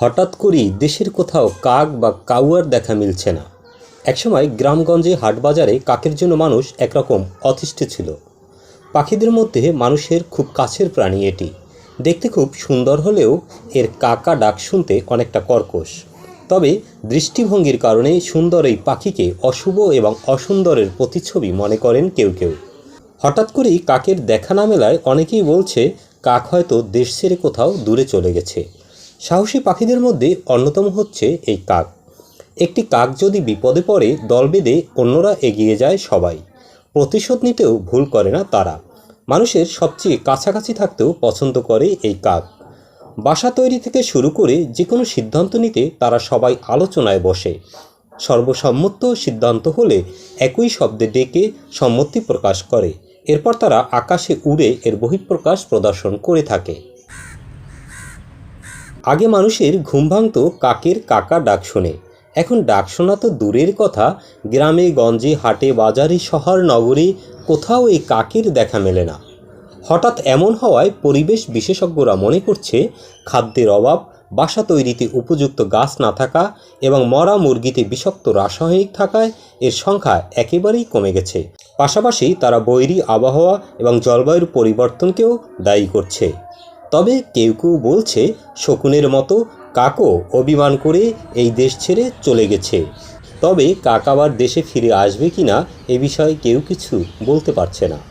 হঠাৎ করেই দেশের কোথাও কাক বা কাউয়ার দেখা মিলছে না। একসময় গ্রামগঞ্জে হাটবাজারে কাকের জন্য মানুষ একরকম অতিষ্ঠ ছিল। পাখিদের মধ্যে মানুষের খুব কাছের প্রাণী এটি। দেখতে খুব সুন্দর হলেও এর কাকা ডাক শুনতে অনেকটা কর্কশ। তবে দৃষ্টিভঙ্গির কারণে সুন্দর এই পাখিকে অশুভ এবং অসুন্দরের প্রতিচ্ছবি মনে করেন কেউ কেউ। হঠাৎ করেই কাকের দেখা না মেলায় অনেকেই বলছে, কাক হয়তো দেশ ছেড়ে কোথাও দূরে চলে গেছে। সাহসী পাখিদের মধ্যে অন্যতম হচ্ছে এই কাক। একটি কাক যদি বিপদে পড়ে, দল বেঁধে অন্যরা এগিয়ে যায় সবাই। প্রতিশোধ নিতেও ভুল করে না তারা। মানুষের সবচেয়ে কাছাকাছি থাকতেও পছন্দ করে এই কাক। বাসা তৈরি থেকে শুরু করে যে কোনো সিদ্ধান্ত নিতে তারা সবাই আলোচনায় বসে। সর্বসম্মত সিদ্ধান্ত হলে একই শব্দে ডেকে সম্মতি প্রকাশ করে। এরপর তারা আকাশে উড়ে এর বহিঃপ্রকাশ প্রদর্শন করে থাকে। আগে মানুষের ঘুম ভাঙত কাকের কাকা ডাক শুনে। এখন ডাক শোনা তো দূরের কথা। গ্রামে, গঞ্জে, হাটে, বাজারে, শহর, নগরে কোথাও এই কাকের দেখা মেলে না। হঠাৎ এমন হওয়ায় পরিবেশ বিশেষজ্ঞরা মনে করছে, খাদ্যের অভাব, বাসা তৈরিতে উপযুক্ত গাছ না থাকা এবং মরা মুরগিতে বিষাক্ত রাসায়নিক থাকায় এর সংখ্যা একেবারেই কমে গেছে। পাশাপাশি তারা বৈরী আবহাওয়া এবং জলবায়ুর পরিবর্তনকেও দায়ী করছে। তবে কেউ কেউ বলছে, শকুনের মতো কাকও অভিমান করে এই দেশ ছেড়ে চলে গেছে। তবে কাক আবার দেশে ফিরে আসবে কিনা এ বিষয়ে কেউ কিছু বলতে পারছে না।